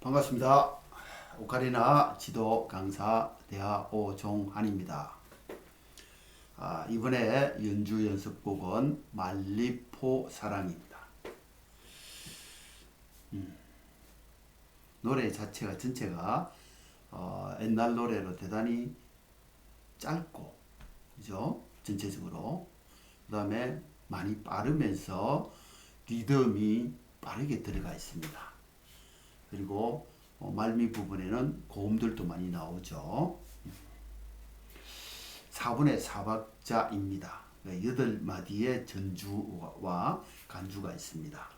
반갑습니다. 오카리나 지도 강사 대하 오종한입니다. 아, 이번에 연주 연습곡은 말리포 사랑입니다. 음, 노래 자체가 전체가 어, 옛날 노래로 대단히 짧고 그죠? 전체적으로 그 다음에 많이 빠르면서 리듬이 빠르게 들어가 있습니다. 그리고 어, 말미 부분에는 고음들도 많이 나오죠. 4분의 4박자입니다. 여덟 마디의 전주와 간주가 있습니다.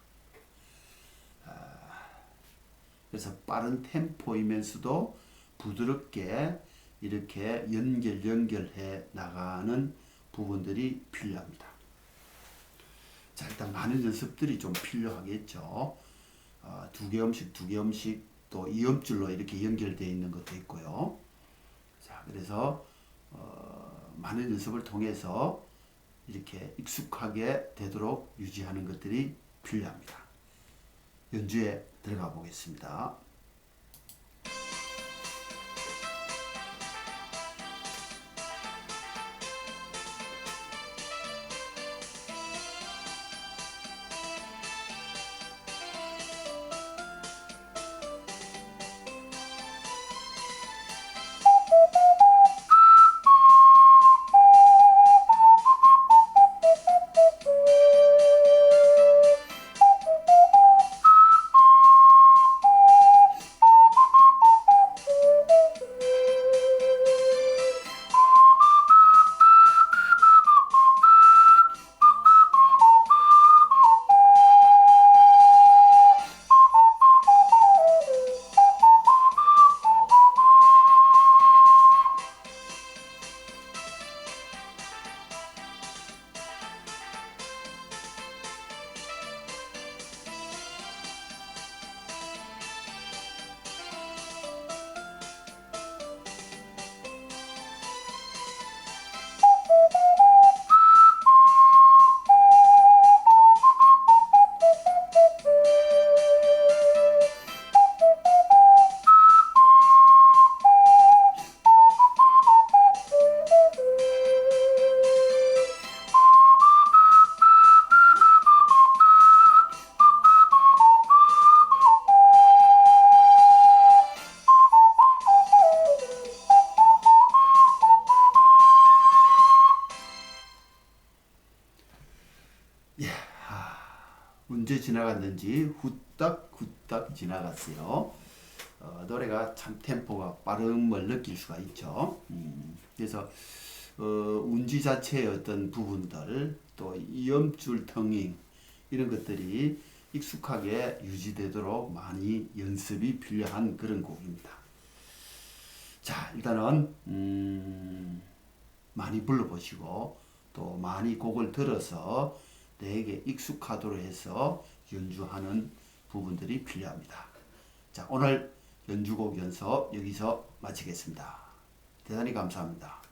아, 그래서 빠른 템포이면서도 부드럽게 이렇게 연결 연결해 나가는 부분들이 필요합니다. 자 일단 많은 연습들이 좀 필요하겠죠. 어, 두개 음식 두개 음식 또 이음줄로 이렇게 연결되어 있는 것도 있고요. 자 그래서 어, 많은 연습을 통해서 이렇게 익숙하게 되도록 유지하는 것들이 필요합니다. 연주에 들어가 보겠습니다. 언제 지나갔는지 후딱 후딱 지나갔어요. 어, 노래가 참 템포가 빠름을 느낄 수가 있죠. 음, 그래서 어, 운지 자체의 어떤 부분들 또 이음줄 텅잉 이런 것들이 익숙하게 유지되도록 많이 연습이 필요한 그런 곡입니다. 자 일단은 음, 많이 불러보시고 또 많이 곡을 들어서 내게 익숙하도록 해서 연주하는 부분들이 필요합니다. 자, 오늘 연주곡 연습 여기서 마치겠습니다. 대단히 감사합니다.